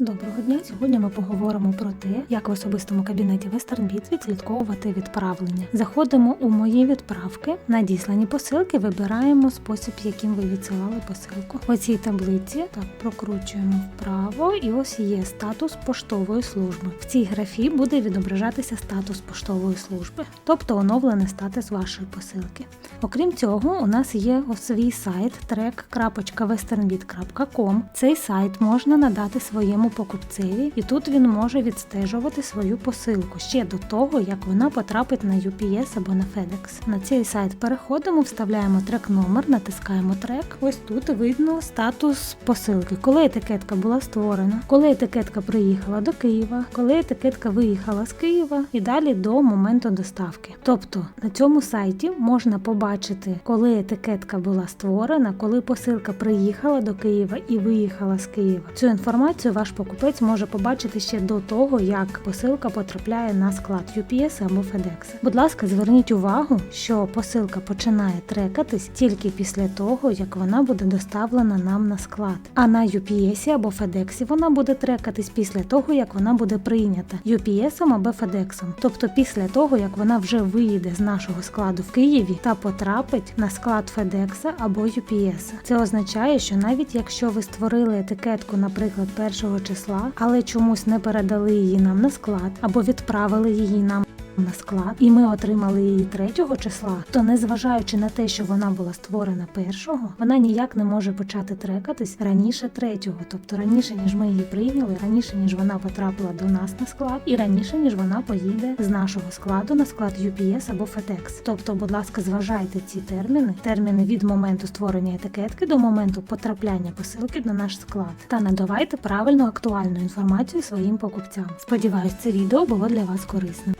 Доброго дня! Сьогодні ми поговоримо про те, як в особистому кабінеті WesternBit відслідковувати відправлення. Заходимо у мої відправки, надіслані посилки, вибираємо спосіб, яким ви відсилали посилку. У цій таблиці так прокручуємо вправо, і ось є статус поштової служби. В цій графі буде відображатися статус поштової служби, тобто оновлений статус вашої посилки. Окрім цього, у нас є свій сайт track.westernbit.com. Цей сайт можна надати своєму покупцеві, і тут він може відстежувати свою посилку ще до того, як вона потрапить на UPS або на FedEx. На цей сайт переходимо, вставляємо трек номер, натискаємо трек. Ось тут видно статус посилки, коли етикетка була створена, коли етикетка приїхала до Києва, коли етикетка виїхала з Києва і далі до моменту доставки. Тобто на цьому сайті можна побачити, коли етикетка була створена, коли посилка приїхала до Києва і виїхала з Києва. Цю інформацію ваш покупець може побачити ще до того, як посилка потрапляє на склад UPS або FedEx. Будь ласка, зверніть увагу, що посилка починає трекатись тільки після того, як вона буде доставлена нам на склад. А на UPS або FedEx вона буде трекатись після того, як вона буде прийнята UPS або FedEx. Тобто після того, як вона вже виїде з нашого складу в Києві та потрапить на склад FedEx або UPS. Це означає, що навіть якщо ви створили етикетку, наприклад, першого числа, але чомусь не передали її нам на склад або відправили її нам. На склад, і ми отримали її 3 числа, то незважаючи на те, що вона була створена першого, вона ніяк не може почати трекатись раніше третього, тобто раніше ніж ми її прийняли, раніше ніж вона потрапила до нас на склад, і раніше ніж вона поїде з нашого складу на склад UPS або FedEx. Тобто, будь ласка, зважайте ці терміни, терміни від моменту створення етикетки до моменту потрапляння посилки на наш склад, та надавайте правильну актуальну інформацію своїм покупцям. Сподіваюсь, це відео було для вас корисним.